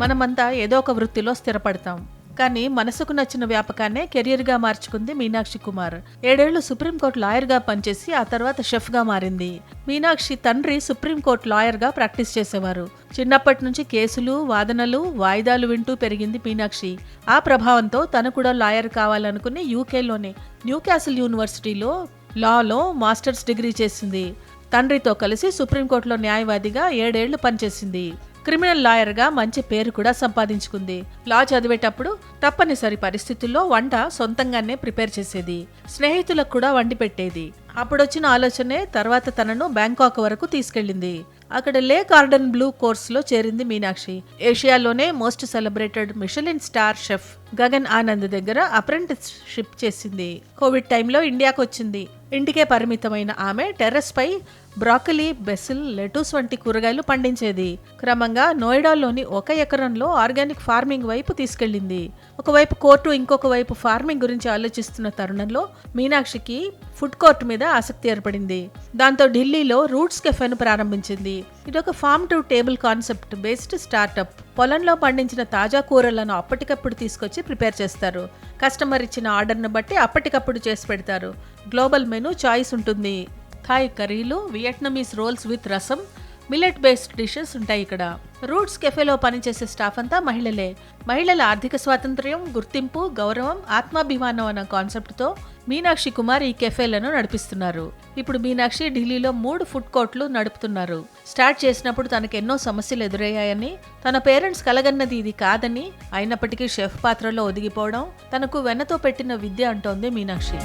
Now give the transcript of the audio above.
మనమంతా ఏదో ఒక వృత్తిలో స్థిరపడతాం. కానీ మనసుకు నచ్చిన వ్యాపకాన్నే కెరియర్గా మార్చుకుంది మీనాక్షి కుమార్. ఏడేళ్ళు సుప్రీంకోర్టు లాయర్గా పనిచేసి ఆ తర్వాత షెఫ్గా మారింది. మీనాక్షి తండ్రి సుప్రీంకోర్టు లాయర్గా ప్రాక్టీస్ చేసేవారు. చిన్నప్పటి నుంచి కేసులు వాదనలు వాయిదాలు వింటూ పెరిగింది మీనాక్షి. ఆ ప్రభావంతో తను కూడా లాయర్ కావాలనుకుని యూకేలోనే న్యూ క్యాసిల్ యూనివర్సిటీలో లాలో మాస్టర్స్ డిగ్రీ చేసింది. తండ్రితో కలిసి సుప్రీంకోర్టులో న్యాయవాదిగా ఏడేళ్ళు పనిచేసింది. క్రిమినల్ లాయర్గా మంచి పేరు కూడా సంపాదించుకుంది. లా చదివేటప్పుడు తప్పనిసరి పరిస్థితుల్లో వంట సొంతంగానే ప్రిపేర్ చేసేది. స్నేహితులకు కూడా వండి పెట్టేది. అప్పుడొచ్చిన ఆలోచనే తర్వాత తనను బ్యాంకాక్ వరకు తీసుకెళ్ళింది. అక్కడ లే గార్డెన్ బ్లూ కోర్సులో చేరింది Meenakshi. ఏషియాలోనే most celebrated Michelin star chef Gagan Anand దగ్గర అప్రెంటిస్షిప్ చేసింది. కోవిడ్ టైంలో ఇండియాకు వచ్చింది ఇంటికే పరిమితమైన ఆమె టెర్రస్పై బ్రాకలీ బెసిల్ లెటూస్ వంటి కూరగాయలు పండించేది. క్రమంగా నోయిడాలోని ఒక ఎకరంలో ఆర్గానిక్ ఫార్మింగ్ వైపు తీసుకెళ్ళింది. ఒకవైపు కోర్టు ఇంకొక వైపు ఫార్మింగ్ గురించి ఆలోచిస్తున్న తరుణంలో మీనాక్షికి ఫుడ్ కోర్ట్ మీద ఆసక్తి ఏర్పడింది. దాంతో ఢిల్లీలో రూట్స్ కెఫెను ప్రారంభించింది. ఇదొక farm to table concept based startup. పొలంలో పండించిన తాజా కూరలను అప్పటికప్పుడు తీసుకొచ్చి ప్రిపేర్ చేస్తారు. కస్టమర్ ఇచ్చిన ఆర్డర్ను బట్టి అప్పటికప్పుడు చేసి పెడతారు. గ్లోబల్ మెనూ చాయిస్ ఉంటుంది. థాయ్ కర్రీలు Vietnamese rolls with rasam millet based dishes ఉంటాయి ఇక్కడ. రూట్స్ కెఫేలో పనిచేసే స్టాఫ్ అంతా మహిళలే. మహిళల ఆర్థిక స్వాతంత్ర్యం గుర్తింపు గౌరవం ఆత్మాభిమానం అన్న కాన్సెప్ట్తో మీనాక్షి కుమార్ ఈ కెఫేలను నడిపిస్తున్నారు. ఇప్పుడు మీనాక్షి ఢిల్లీలో మూడు ఫుడ్ కోర్ట్లు నడుపుతున్నారు. స్టార్ట్ చేసినప్పుడు తనకు ఎన్నో సమస్యలు ఎదురయ్యాయని తన పేరెంట్స్ కలగన్నది ఇది కాదని అయినప్పటికీ షెఫ్ పాత్రలో ఒదిగిపోవడం తనకు వెన్నతో పెట్టిన విద్య అంటోంది మీనాక్షి.